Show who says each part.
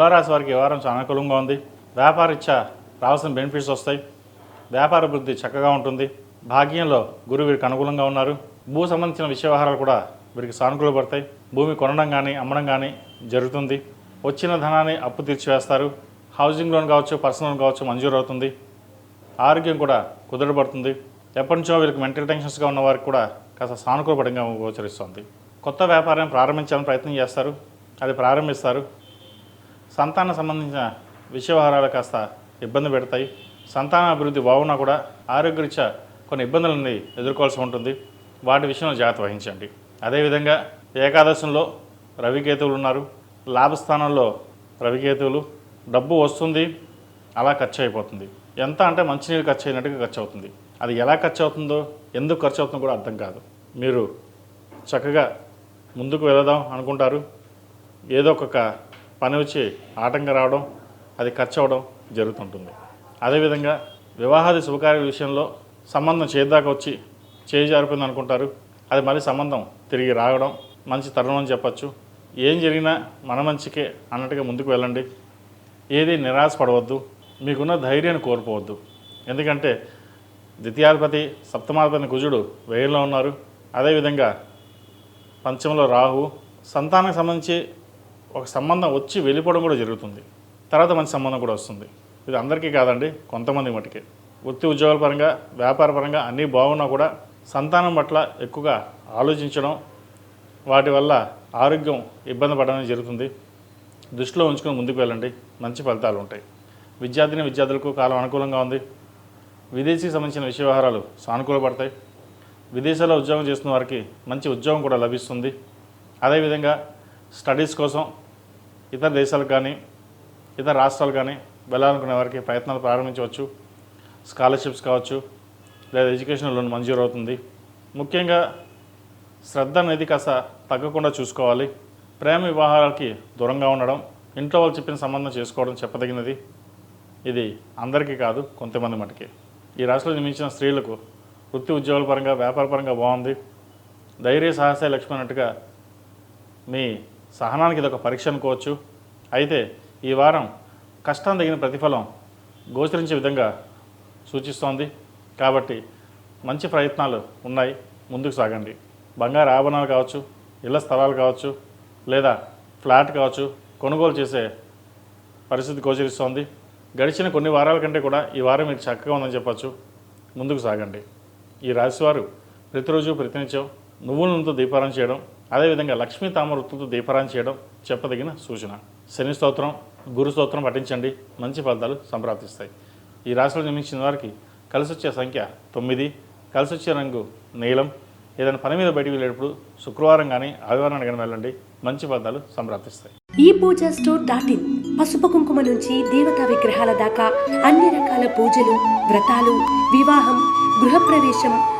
Speaker 1: తులారాశి వారికి ఈ వారం చాలా అనుకూలంగా ఉంది. వ్యాపారరీత్యా రావాల్సిన బెనిఫిట్స్ వస్తాయి. వ్యాపార వృద్ధి చక్కగా ఉంటుంది. భాగ్యంలో గురువు వీరికి అనుకూలంగా ఉన్నారు. భూ సంబంధించిన విషయవహారాలు కూడా వీరికి సానుకూల పడతాయి. భూమి కొనడం కానీ అమ్మడం కానీ జరుగుతుంది. వచ్చిన ధనాన్ని అప్పు తీర్చివేస్తారు. హౌసింగ్ లోన్ కావచ్చు పర్సనల్ లోన్ కావచ్చు మంజూరు అవుతుంది. ఆరోగ్యం కూడా కుదరబడుతుంది ఎప్పటి నుంచో వీళ్ళకి మెంటల్ టెన్షన్స్గా ఉన్న వారికి కూడా కాస్త సానుకూలపడంగా గోచరిస్తుంది. కొత్త వ్యాపారం ప్రారంభించాలని ప్రయత్నం చేస్తారు. అది ప్రారంభిస్తారు. సంతానం సంబంధించిన విషయవహారాలు కాస్త ఇబ్బంది పెడతాయి. సంతాన అభివృద్ధి బాగున్నా కూడా ఆరోగ్యరీత్యా కొన్ని ఇబ్బందులని ఎదుర్కోవాల్సి ఉంటుంది. వాటి విషయంలో జాగ్రత్త వహించండి. అదేవిధంగా ఏకాదశంలో రవికేతువులు ఉన్నారు. లాభస్థానంలో రవికేతువులు డబ్బు వస్తుంది అలా ఖర్చు అయిపోతుంది ఎంత అంటే మంచినీళ్ళు ఖర్చు అయినట్టుగా ఖర్చు అవుతుంది అది ఎలా ఖర్చు అవుతుందో ఎందుకు ఖర్చు అవుతుందో కూడా అర్థం కాదు. మీరు చక్కగా ముందుకు వెళదాం అనుకుంటారు. ఏదో ఒక పని వచ్చి ఆటంకం రావడం అది ఖర్చు అవ్వడం జరుగుతుంటుంది. అదేవిధంగా వివాహాది శుభకార్య విషయంలో సంబంధం చేద్దాకా వచ్చి చేయి అనుకుంటారు. అది మళ్ళీ సంబంధం తిరిగి రావడం మంచి తరుణం అని చెప్పచ్చు. ఏం జరిగినా మన మంచికే అన్నట్టుగా ముందుకు వెళ్ళండి. ఏది నిరాశపడవద్దు. మీకున్న ధైర్యాన్ని కోల్పోవద్దు. ఎందుకంటే ద్వితీయాధిపతి సప్తమాధిపతి కుజుడు వేయంలో ఉన్నారు. అదేవిధంగా పంచంలో రాహు సంతానానికి సంబంధించి ఒక సంబంధం వచ్చి వెళ్ళిపోవడం కూడా జరుగుతుంది. తర్వాత మంచి సంబంధం కూడా వస్తుంది. ఇది అందరికీ కాదండి కొంతమంది మటుకే. వృత్తి ఉద్యోగాల పరంగా వ్యాపార పరంగా అన్నీ బాగున్నా కూడా సంతానం పట్ల ఎక్కువగా ఆలోచించడం వాటి వల్ల ఆరోగ్యం ఇబ్బంది పడడం జరుగుతుంది. దృష్టిలో ఉంచుకొని ముందుకు వెళ్ళండి. మంచి ఫలితాలు ఉంటాయి. విద్యార్థిని విద్యార్థులకు కాలం అనుకూలంగా ఉంది. విదేశీకి సంబంధించిన విషయ వ్యవహారాలు సానుకూలపడతాయి విదేశాల్లో ఉద్యోగం చేస్తున్న వారికి మంచి ఉద్యోగం కూడా లభిస్తుంది. అదేవిధంగా స్టడీస్ కోసం ఇతర దేశాలకు కానీ ఇతర రాష్ట్రాలు కానీ వెళ్ళాలనుకునే వారికి ప్రయత్నాలు ప్రారంభించవచ్చు. స్కాలర్షిప్స్ కావచ్చు లేదా ఎడ్యుకేషన్ లోన్ మంజూరు అవుతుంది. ముఖ్యంగా శ్రద్ధ అనేది కాస్త తగ్గకుండా చూసుకోవాలి. ప్రేమ వివాహాలకి దూరంగా ఉండడం ఇంట్లో వాళ్ళు చెప్పిన సంబంధం చేసుకోవడం చెప్పదగినది. ఇది అందరికీ కాదు కొంతమంది మటుకి. ఈ రాష్ట్రంలో నిర్మించిన స్త్రీలకు వృత్తి ఉద్యోగాల పరంగా వ్యాపార పరంగా బాగుంది. ధైర్య సాహస లక్ష్మి అన్నట్టుగా మీ సహనానికి ఇదొక పరీక్ష అనుకోవచ్చు. అయితే ఈ వారం కష్టం తగిన ప్రతిఫలం గోచరించే విధంగా సూచిస్తోంది. కాబట్టి మంచి ప్రయత్నాలు ఉన్నాయి. ముందుకు సాగండి. బంగారు ఆభరణాలు కావచ్చు ఇళ్ళ స్థలాలు కావచ్చు లేదా ఫ్లాట్ కావచ్చు కొనుగోలు చేసే పరిస్థితి గోచరిస్తోంది. గడిచిన కొన్ని వారాల కంటే కూడా ఈ వారం మీకు చక్కగా ఉందని చెప్పచ్చు. ముందుకు సాగండి. ఈ రాశివారు ప్రతిరోజు ప్రతినిత్యం నువ్వుల నూనెతో దీపారాయణ చేయడం అదేవిధంగా లక్ష్మీ తామర వృత్తులతో దీపారాయణ చేయడం చెప్పదగిన సూచన. శని స్తోత్రం గురు స్తోత్రం పఠించండి. మంచి ఫలితాలు సంప్రాప్తిస్తాయి. ఈ రాశిలో జన్మించిన వారికి కలిసి వచ్చే సంఖ్య తొమ్మిది. కలిసి వచ్చే రంగు నీలం. ఏదైనా పని మీద బయటికి వెళ్ళేటప్పుడు శుక్రవారం కానీ ఆదివారం కానీ వెళ్ళండి. మంచి ఫలితాలు సంప్రాప్తిస్తాయి.
Speaker 2: ఈ పూజ స్టోర్ డాట్ ఇన్. పసుపు కుంకుమ నుంచి దేవతా విగ్రహాల దాకా అన్ని రకాల పూజలు వ్రతాలు వివాహం గృహప్రవేశం